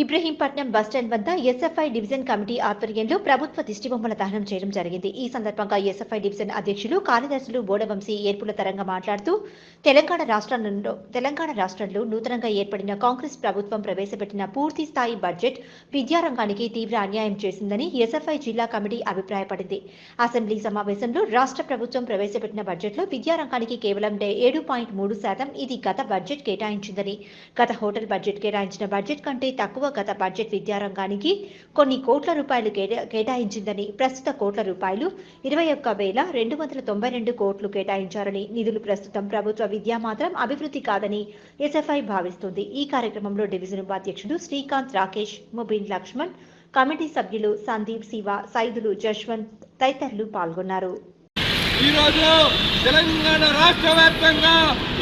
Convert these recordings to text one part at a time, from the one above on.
Ibrahimpatnam bus stand వద్ద SFI division committee ఆధ్వర్యంలో ప్రభుత్వ దిష్టిబొమ్మల దహనం చేయడం జరిగింది. ఈ సందర్భంగా ఎస్ఎఫ్ఐ డివిజన్ అధ్యక్షులు కార్యదర్శులు బోడవంశీ ఏర్పుల తరంగా మాట్లాడుతూ తెలంగాణ రాష్ట్రంలో తెలంగాణ రాష్ట్రంలో నూతనంగా ఏర్పడిన కాంగ్రెస్ ప్రభుత్వం ప్రవేశపెట్టిన పూర్తి స్థాయి బడ్జెట్ విద్యారంగానికి తీవ్ర అన్యాయం చేసిందని ఎస్ఎఫ్ఐ జిల్లా కమిటీ అభిప్రాయపడింది. అసెంబ్లీ సమావేశంలో రాష్ట్ర ప్రభుత్వం ప్రవేశపెట్టిన బడ్జెట్లో విద్యారంగానికి కేవలం ఏడు పాయింట్ మూడు శాతం ఇది గత బడ్జెట్ కేటాయించిందని గత హోటల్ బడ్జెట్ కేటాయించిన బడ్జెట్ కంటే తక్కువ గత బడ్జెట్ విద్యారంగానికి కొన్ని కోట్ల రూపాయలు కేటాయించిందని ప్రస్తుత కోట్ల రూపాయలు ఇరవై ఒక్క వేల రెండు వందల తొంభై రెండు కోట్లు కేటాయించారని నిధులు ప్రస్తుతం ప్రభుత్వ విద్యా మాత్రం అభివృద్ధి కాదని ఎస్ఎఫ్ఐ భావిస్తుంది. ఈ కార్యక్రమంలో డివిజన్ ఉపాధ్యక్షుడు శ్రీకాంత్ రాకేష్ ముబిన్ లక్ష్మణ్ కమిటీ సభ్యులు సందీప్ శివ సైదులు జశ్వంత్ తదితరులు పాల్గొన్నారు. ఈరోజు తెలంగాణ రాష్ట్ర వ్యాప్తంగా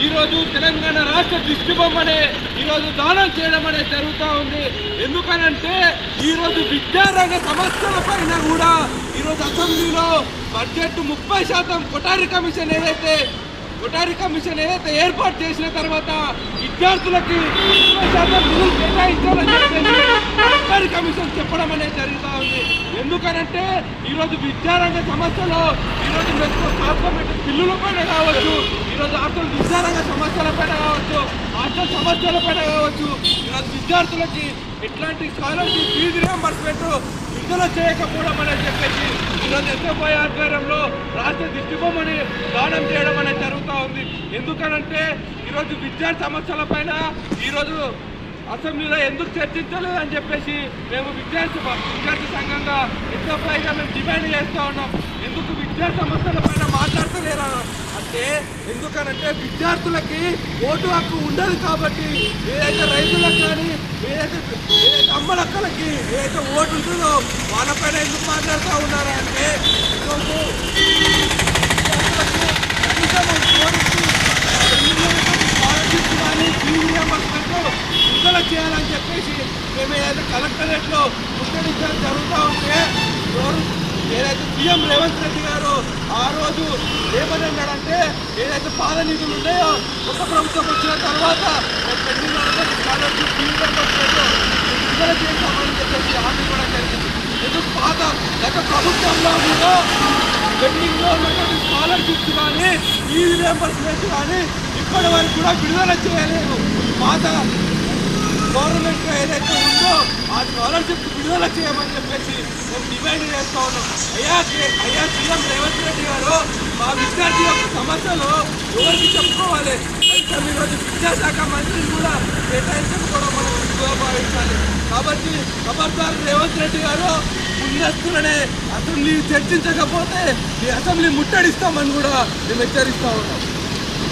ఈరోజు తెలంగాణ రాష్ట్ర దిష్టి బొమ్మని ఈరోజు దానం చేయడం అనేది జరుగుతూ ఉంది. ఎందుకనంటే ఈరోజు విద్యారంగ సమస్యల పైన కూడా ఈరోజు అసెంబ్లీలో బడ్జెట్ ముప్పై శాతం కొటారి కమిషన్ ఏదైతే కొటారి కమిషన్ ఏదైతే ఏర్పాటు చేసిన తర్వాత విద్యార్థులకి ముప్పై నిధులు కేటాయించాలని చెప్పేసి కమిషన్ చెప్పడం అనేది జరుగుతూ ఉంది. ఎందుకనంటే ఈరోజు విద్యారంగ సమస్యలు ఈరోజు మెట్రో కార్పొరేట్ బిల్లుల పైన కావచ్చు ఈరోజు హాస్టల్ విద్యారంగ సమస్యల పైన కావచ్చు హాస్టల్ సమస్యల పైన కావచ్చు ఈరోజు విద్యార్థులకి ఎట్లాంటి స్కాలర్షిప్ ఫీజు రియంబర్స్మెంట్ విడుదల చేయకపోవడం అనేది చెప్పేసి ఈరోజు ఎస్ఎఫ్ఐ ఆధ్వర్యంలో రాష్ట్ర దిష్టిబొమ్మని దానం చేయడం అనేది జరుగుతూ ఉంది. ఎందుకనంటే ఈరోజు విద్యా సమస్యల పైన ఈరోజు అసెంబ్లీలో ఎందుకు చర్చించలేదు అని చెప్పేసి మేము విద్యార్థి విద్యార్థి సంఘంగా ఎంతపైగా మేము డిమాండ్ చేస్తూ ఉన్నాం. ఎందుకు విద్యా సమస్యల పైన మాట్లాడతలేరా? అంటే ఎందుకనంటే విద్యార్థులకి ఓటు హక్కు ఉండదు కాబట్టి ఏదైతే రైతులకు కానీ ఏదైతే ఏదైతే అమ్మలక్కలకి ఏదైతే ఓటు ఉంటుందో వాళ్ళపైన ఎందుకు మాట్లాడుతూ ఉన్నారా అంటే ఈరోజు విద్యార్థులకు కనీసం ఓటుకి స్కాలర్షిప్ కానీ ఫీజు రియంబర్స్మెంట్ విడుదల చేయాలని చెప్పేసి మేము ఏదైతే కలెక్టరేట్లో ముట్టడించడం జరుగుతూ ఉంటే ఏదైతే సీఎం రేవంత్ రెడ్డి గారు ఆ రోజు ఏమని అన్నాడంటే ఏదైతే పాద నిధులు ఉన్నాయో కొత్త ప్రభుత్వం వచ్చిన తర్వాత విడుదల చేస్తామని చెప్పేసి హామీ కూడా జరిగింది. ఎందుకు పాత గత ప్రభుత్వంలో కూడా పెండింగ్లో ఉన్నటువంటి స్కాలర్షిప్స్ కానీ ఈ రియంబర్స్మెంట్ కానీ ఇప్పటి వరకు కూడా విడుదల చేయలేదు. పాత గవర్నమెంట్ ఏదైతే ఉందో ఆ స్కాలర్షిప్ విడుదల చేయమని చెప్పేసి మేము డిమాండ్ చేస్తా ఉన్నాం. అయ్యా కే- అయ్యా సీఎం రేవంత్ రెడ్డి గారు మా విద్యార్థి యొక్క సమస్యలు ఎవరికి చెప్పుకోవాలి? అయితే ఈరోజు విద్యాశాఖ మంత్రిని కూడా కేటాయించకపోవడం మనం భావించాలి. కాబట్టి ఖబర్దార్ రేవంత్ రెడ్డి గారు ముందస్తులనే అసెంబ్లీ చర్చించకపోతే ఈ అసెంబ్లీ ముట్టడిస్తామని కూడా మేము హెచ్చరిస్తా ఉన్నాం.